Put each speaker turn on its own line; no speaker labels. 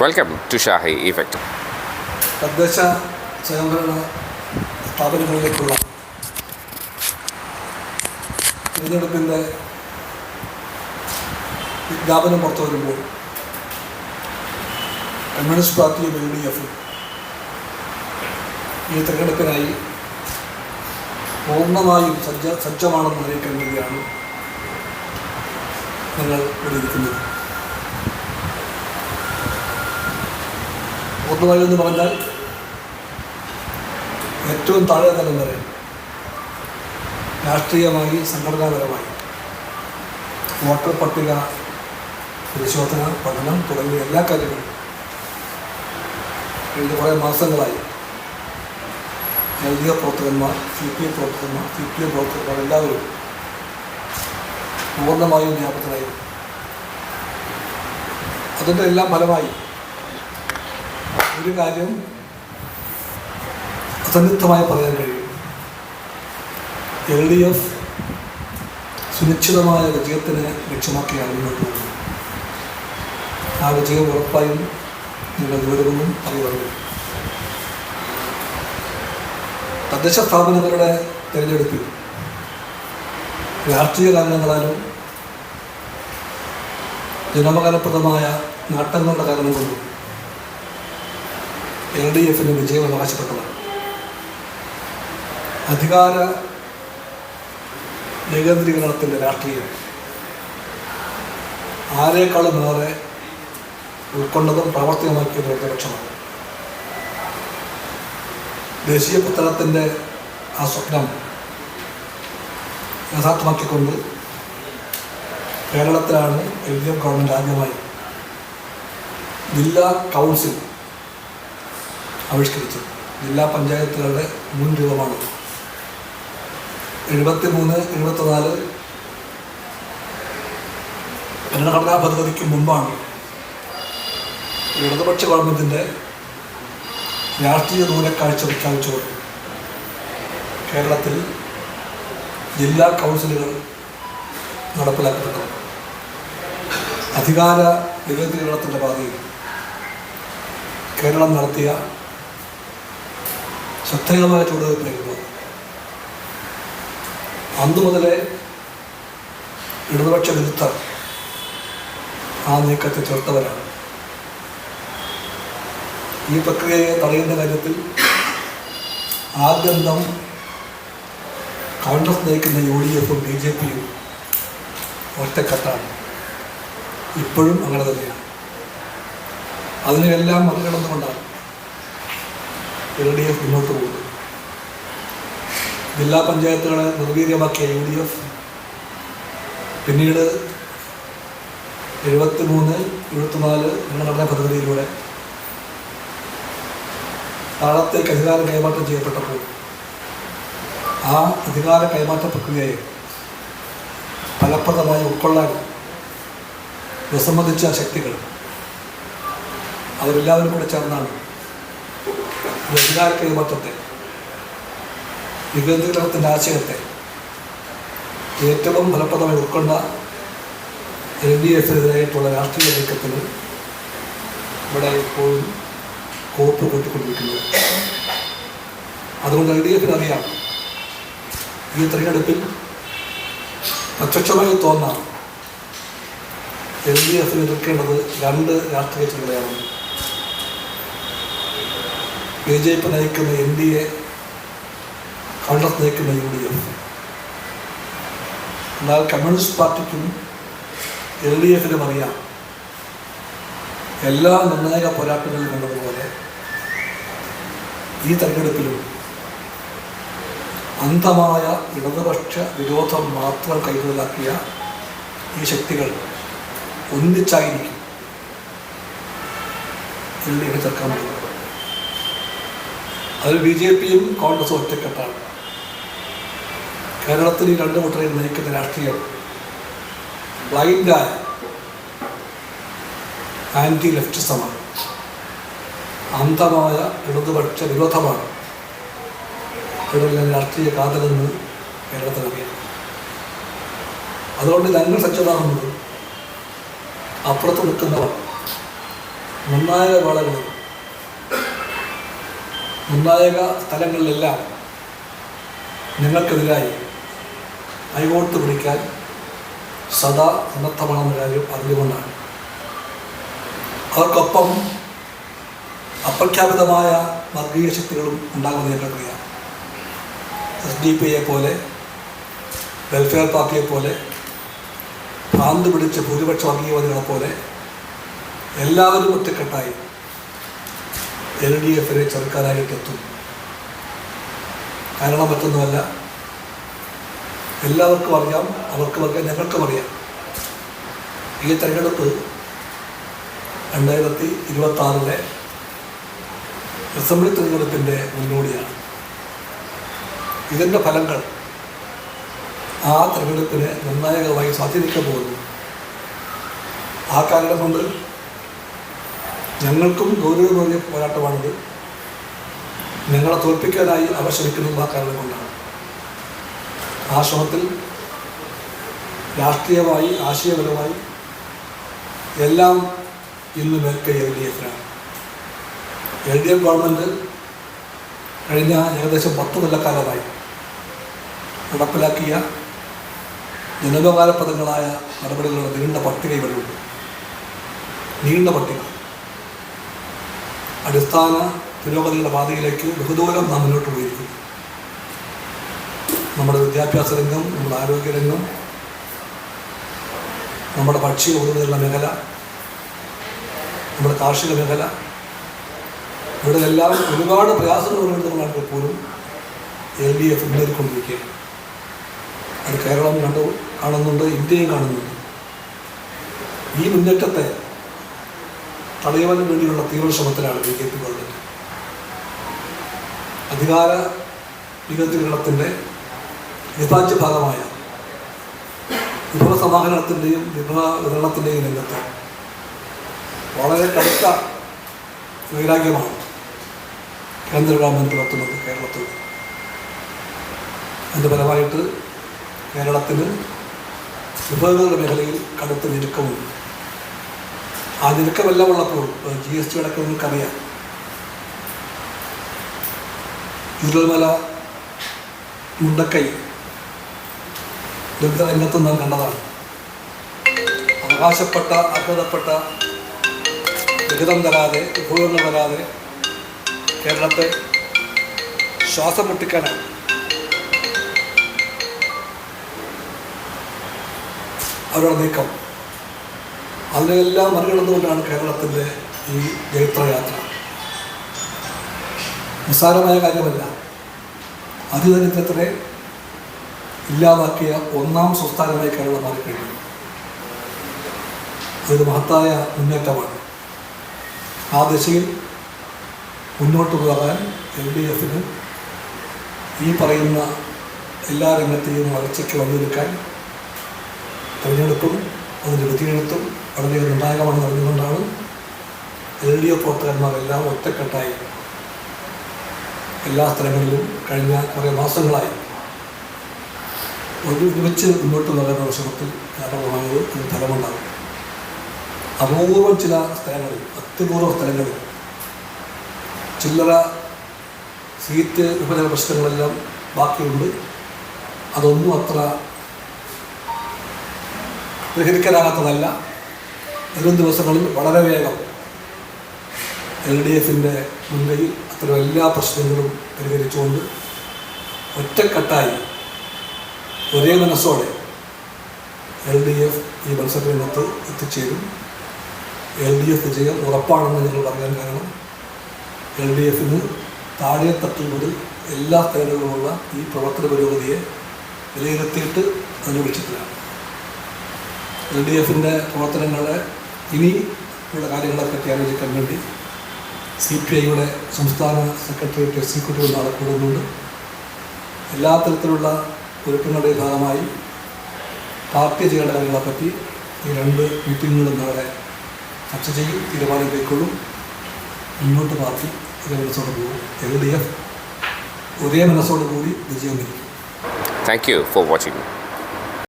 welcome to Shahi effect
തദ്ദേശ സ്വയംഭരണ സ്ഥാപനങ്ങളിലേക്കുള്ള തിരഞ്ഞെടുപ്പിൻ്റെ വിജ്ഞാപനം പുറത്തു വരുമ്പോൾ കമ്മ്യൂണിസ്റ്റ് പാർട്ടിയും യു ഡി എഫും ഈ തിരഞ്ഞെടുപ്പിനായി പൂർണ്ണമായും സജ്ജ സജ്ജമാണെന്ന് അറിയിക്കാൻ വേണ്ടിയാണ് ഞങ്ങൾ വിളിക്കുന്നത് പൊതുവായി എന്ന് പറഞ്ഞാൽ ഏറ്റവും താഴെ തലം വരെ രാഷ്ട്രീയമായി സംഘടനാപരമായി വോട്ടർ പട്ടിക പരിശോധന പഠനം തുടങ്ങിയ എല്ലാ കാര്യങ്ങളും കഴിഞ്ഞ കുറേ മാസങ്ങളായി എൽ ഡി എഫ് പ്രവർത്തകന്മാർ സി പി എഫ് പ്രവർത്തകന്മാർ സി പി എഫ് പ്രവർത്തകന്മാർ എല്ലാവരും പൂർണ്ണമായും വ്യാപകനായിരുന്നു അതിൻ്റെ എല്ലാം ഫലമായി ഒരു കാര്യം അസന്നിഗ്ധമായി പറയാൻ കഴിയും എൽ ഡി എഫ് സുനിശ്ചിതമായ വിജയത്തിനെ ലക്ഷ്യമാക്കിയാണ് ആ വിജയം ഉറപ്പായും നിങ്ങളുടെ ഗൗരവവും അറിയുന്നു തദ്ദേശ സ്ഥാപനങ്ങളുടെ തിരഞ്ഞെടുപ്പിൽ രാഷ്ട്രീയ കാരണങ്ങളാലും ജനമകാലപ്രദമായ നാട്ടങ്ങളുടെ കാരണം കൊണ്ടും എൽ ഡി എഫിന് വിജയം അവകാശപ്പെട്ടതാണ് അധികാര ഏകേന്ദ്രീകരണത്തിൻ്റെ രാഷ്ട്രീയം ആരെക്കാളും ഏറെ ഉൾക്കൊണ്ടതും പ്രാവർത്തികമാക്കിയതും ഇടതുപക്ഷമാണ് ദേശീയ പുസ്തകത്തിൻ്റെ ആ സ്വപ്നം യഥാർത്ഥമാക്കിക്കൊണ്ട് കേരളത്തിലാണ് എൽ ഡി എഫ് ഗവൺമെൻറ് ആദ്യമായി ജില്ലാ കൗൺസിൽ ആവിഷ്കരിച്ചു ജില്ലാ പഞ്ചായത്തുകളുടെ മുൻ രൂപമാണ് എഴുപത്തി മൂന്ന് എഴുപത്തിനാല് ഭരണഘടനാ പദ്ധതിക്ക് മുമ്പാണ് ഇടതുപക്ഷ ഗവൺമെൻറ്റിൻ്റെ രാഷ്ട്രീയ ദൂരക്കാഴ്ച പ്രഖ്യാപിച്ചുകൊണ്ട് കേരളത്തിൽ ജില്ലാ കൗൺസിലുകൾ നടപ്പിലാക്കപ്പെട്ടു അധികാര വിവേകീകരണത്തിൻ്റെ ഭാഗത്ത് കേരളം നടത്തിയ ശ്രദ്ധേയമായ ചുവടുവയ്പ്പിലേക്ക് പോകുന്നത് അന്നു മുതലേ ഇടതുപക്ഷ വിരുദ്ധ ആ നീക്കത്തെ ചേർത്തവരാണ് ഈ പ്രക്രിയയെ തടയുന്ന കാര്യത്തിൽ ആദ്യന്തം കോൺഗ്രസ് നയിക്കുന്ന യു ഡി എഫും ബി ജെ പിയും ഒറ്റക്കെട്ടാണ് ഇപ്പോഴും അങ്ങനെ തന്നെയാണ് അതിനെല്ലാം മറികടന്നുകൊണ്ടാണ് എൽ ഡി എഫ് മുന്നോട്ട് പോകുന്നു ജില്ലാ പഞ്ചായത്തുകളെ നിർവീര്യമാക്കിയ യു ഡി എഫ് പിന്നീട് എഴുപത്തി മൂന്ന് എഴുപത്തിനാല് നടന്ന പദ്ധതിയിലൂടെ താളത്തേക്ക് അധികാരം കൈമാറ്റം ചെയ്യപ്പെട്ടപ്പോൾ ആ അധികാര കൈമാറ്റ പ്രക്രിയയെ ഫലപ്രദമായി ഉൾക്കൊള്ളാൻ വിസമ്മതിച്ച ശക്തികൾ അവരെല്ലാവരും കൂടെ ചേർന്നാണ് വൈകാര കൈമത്തത്തെ നിഗന്ധനത്തിൻ്റെ ആശയത്തെ ഏറ്റവും ഫലപ്രദമായി ഉൾക്കൊണ്ട എൽ ഡി എഫിനെതിരായിട്ടുള്ള രാഷ്ട്രീയ നീക്കത്തിന് ഇവിടെ ഇപ്പോഴും കോപ്പ് കൂട്ടിക്കൊണ്ടിരിക്കുന്നത് അതുകൊണ്ട് എൽ ഡി എഫിന് അറിയാം ഈ തെരഞ്ഞെടുപ്പിൽ പ്രത്യക്ഷമായി തോന്നാം എൽ ഡി എഫിന് എതിർക്കേണ്ടത് രണ്ട് രാഷ്ട്രീയ ചിന്തയാണെന്ന് ബി ജെ പി നയിക്കുന്ന എൻ ഡി എ കോൺഗ്രസ് നയിക്കുന്ന യു ഡി എഫ് എന്നാൽ കമ്മ്യൂണിസ്റ്റ് പാർട്ടിക്കും എൽ ഡി എഫിനും അറിയാം എല്ലാ നിർണായക പോരാട്ടങ്ങളിലും കണ്ടതുപോലെ ഈ തെരഞ്ഞെടുപ്പിലും അന്ധമായ ഇടതുപക്ഷ വിരോധം മാത്രം കൈമുതലാക്കിയ ഈ ശക്തികൾ ഒന്നിച്ചായിരിക്കും എൽ ഡി എഫ് ചെറുക്കാൻ അത് ബി ജെ പിയും കോൺഗ്രസും ഒറ്റക്കെട്ടാണ് കേരളത്തിൽ ഈ രണ്ട് കൂട്ടരെയും നയിക്കുന്ന രാഷ്ട്രീയം ബ്ലൈൻഡായ ആൻറ്റി ലെഫ്റ്റിസമാണ് അന്ധമായ ഇടതുപക്ഷ വിരോധമാണ് ഇവിടെല്ലാം രാഷ്ട്രീയ കാതലെന്ന് കേരളത്തിനറിയാം അതുകൊണ്ട് ഞങ്ങൾ സജ്ജമാകുന്നത് അപ്പുറത്ത് നിൽക്കുന്നവർ നിർണായക വേളകളിൽ നിർണായക സ്ഥലങ്ങളിലെല്ലാം നിങ്ങൾക്കെതിരായി ഐവോട്ട് പിടിക്കാൻ സദാ സന്നദ്ധമാണെന്ന കാര്യം അറിഞ്ഞുകൊണ്ടാണ് അവർക്കൊപ്പം അപ്രഖ്യാപിതമായ വർഗീയ ശക്തികളും ഉണ്ടാകുന്ന പ്രക്രിയ എസ് ഡി എ പോലെ വെൽഫെയർ പാർട്ടിയെ പോലെ ഭ്രാന്ത് പിടിച്ച ഭൂരിപക്ഷ വർഗീയവാദികളെ പോലെ എല്ലാവരും ഒറ്റക്കെട്ടായി എൽ ഡി എഫിലെ ചെറുക്കാനായിട്ടെത്തും കാരണം മറ്റൊന്നുമല്ല എല്ലാവർക്കും അറിയാം അവർക്കും അറിയാം ഞങ്ങൾക്കും അറിയാം ഈ തെരഞ്ഞെടുപ്പ് രണ്ടായിരത്തി ഇരുപത്തി ആറിലെ അസംബ്ലി തെരഞ്ഞെടുപ്പിൻ്റെ മുന്നോടിയാണ് ഇതിൻ്റെ ഫലങ്ങൾ ആ തെരഞ്ഞെടുപ്പിനെ നിർണായകമായി സ്വാധീനിക്കാൻ പോകുന്നു ആ കാരണം കൊണ്ട് ഞങ്ങൾക്കും ഗൗരവമേറിയ പോരാട്ടമാണിത് ഞങ്ങളെ തോൽപ്പിക്കാനായി അവർ ശ്രമിക്കുന്നു ആ കാരണം കൊണ്ടാണ് ആ ശ്രമത്തിൽ രാഷ്ട്രീയമായി ആശയപരമായി എല്ലാം ഇന്ന് മേൽക്ക് എൽ ഡി എഫിനാണ് എൽ ഡി എഫ് ഗവൺമെൻറ് കഴിഞ്ഞ ഏകദേശം പത്ത് കൊല്ലക്കാലമായി നടപ്പിലാക്കിയ ജനപകാരപ്രദങ്ങളായ നടപടികളുടെ നീണ്ട പട്ടിക നീണ്ട പട്ടിക അടിസ്ഥാന പുരോഗതിയുടെ പാതയിലേക്ക് ബഹുദൂരം നാം മുന്നോട്ട് പോയിരിക്കും നമ്മുടെ വിദ്യാഭ്യാസ രംഗം നമ്മുടെ ആരോഗ്യരംഗം നമ്മുടെ ഭക്ഷ്യ ഉപരിതരണ മേഖല നമ്മുടെ കാർഷിക മേഖല ഇവിടെ എല്ലാം ഒരുപാട് പ്രയാസങ്ങൾ കൊണ്ടുവരുന്നതാണ് പോലും എൽ ഡി എഫ് മുന്നേറിക്കൊണ്ടിരിക്കുകയാണ് അത് കേരളം കണ്ടു കാണുന്നുണ്ട് ഇന്ത്യയും കാണുന്നുണ്ട് ഈ മുന്നേറ്റത്തെ തടയുവാനും വേണ്ടിയുള്ള തീവ്രശ്രമത്തിലാണ് ബി ജെ പി ഗവൺമെന്റ് അധികാര വികേന്ദ്രീകരണത്തിൻ്റെ വിഭാജ്യ ഭാഗമായ വിഭവ സമാഹരണത്തിൻ്റെയും വിഭവ വിതരണത്തിൻ്റെയും രംഗത്ത് വളരെ കടുത്ത വൈരാഗ്യമാണ് കേന്ദ്ര ഗവൺമെന്റ് പുലർത്തുന്നത് കേരളത്തിൽ അതിൻ്റെ ഫലമായിട്ട് കേരളത്തിന് വിഭവങ്ങളുടെ മേഖലയിൽ കടുത്ത ഞെരുക്കമുണ്ട് ആ നിരക്കമെല്ലാം ഉള്ളപ്പോൾ ജി എസ് ടി അടക്കം നിങ്ങൾക്കറിയാം ചുരുൾമല മുണ്ടക്കൈ ദുർഗ നാം കണ്ടതാണ് അവകാശപ്പെട്ട അർഹതപ്പെട്ട വിഹിതം തരാതെ വിഭവങ്ങൾ തരാതെ കേരളത്തെ ശ്വാസം മുട്ടിക്കാനാണ് അവരുടെ നീക്കം അതിനെല്ലാം മറികടന്നുകൊണ്ടാണ് കേരളത്തിൻ്റെ ഈ ജൈത്രയാത്ര നിസ്സാരമായ കാര്യമല്ല അതിദരിദ്രത്തെ ഇല്ലാതാക്കിയ ഒന്നാം സംസ്ഥാനമായി കേരളം മാറിക്കഴിഞ്ഞു അതൊരു മഹത്തായ മുന്നേറ്റമാണ് ആ ദിശയിൽ മുന്നോട്ട് പോകാൻ എൽ ഡി എഫിന് ഈ പറയുന്ന എല്ലാ രംഗത്തെയും വളർച്ചയ്ക്ക് വന്നെടുക്കാൻ തിരഞ്ഞെടുപ്പും അതിൻ്റെ വിധിയെടുത്തും വളരെ നിർണായകമാണ് നടന്നുകൊണ്ടാണ് എൽ ഡി എഫ് പ്രവർത്തകന്മാരെല്ലാം എല്ലാം ഒറ്റക്കെട്ടായി എല്ലാ സ്ഥലങ്ങളിലും കഴിഞ്ഞ കുറേ മാസങ്ങളായി ഒരുമിച്ച് മുന്നോട്ട് നൽകുന്ന ശ്രമത്തിൽ കാരണമായത് ഒരു ഫലമുണ്ടാകും അപൂർവം ചില സ്ഥലങ്ങളിൽ അത്യപൂർവ സ്ഥലങ്ങളിൽ ചില്ലറ സീറ്റ് വിഭജന പ്രശ്നങ്ങളെല്ലാം ബാക്കിയുണ്ട് അതൊന്നും അത്ര പരിഹരിക്കാനാകാത്തതല്ല വരും ദിവസങ്ങളിൽ വളരെ വേഗം എൽ ഡി എഫിൻ്റെ മുൻകൈ അത്തരം എല്ലാ പ്രശ്നങ്ങളും പരിഹരിച്ചുകൊണ്ട് ഒറ്റക്കെട്ടായി ഒരേ മനസ്സോടെ എൽ ഡി എഫ് ഈ മത്സരത്തിനകത്ത് എത്തിച്ചേരും എൽ ഡി എഫ് വിജയം ഉറപ്പാണെന്ന് ഞങ്ങൾ പറയാൻ കാരണം എൽ ഡി എഫിന് താഴെ തട്ടിൽ മുതൽ എല്ലാ തലങ്ങളിലുമുള്ള ഈ പ്രവർത്തന പുരോഗതിയെ വിലയിരുത്തിയിട്ട് അനുവദിച്ചിട്ടില്ല എൽ ഡി എഫിൻ്റെ പ്രവർത്തനങ്ങളെ ഇനി ഉള്ള കാര്യങ്ങളൊക്കെ ആലോചിക്കാൻ വേണ്ടി സി പി ഐയുടെ സംസ്ഥാന സെക്രട്ടേറിയറ്റ് എക്സിക്യൂട്ടീവ് നാളെ കൂടുന്നുണ്ട് എല്ലാ തരത്തിലുള്ള ഒരുക്കങ്ങളുടെ ഭാഗമായി പാർട്ടി ചെയ്യേണ്ട കാര്യങ്ങളെപ്പറ്റി ഈ രണ്ട് മീറ്റിങ്ങുകളും നാളെ ചർച്ച ചെയ്യും തീരുമാനം കൈക്കൊള്ളും മുന്നോട്ട് പാർട്ടി ഒരേ മനസ്സോട് പോകും എൽ ഡി എഫ് ഒരേ മനസ്സോടുകൂടി വിജയം നിൽക്കും
താങ്ക് യു ഫോർ വാച്ചിങ്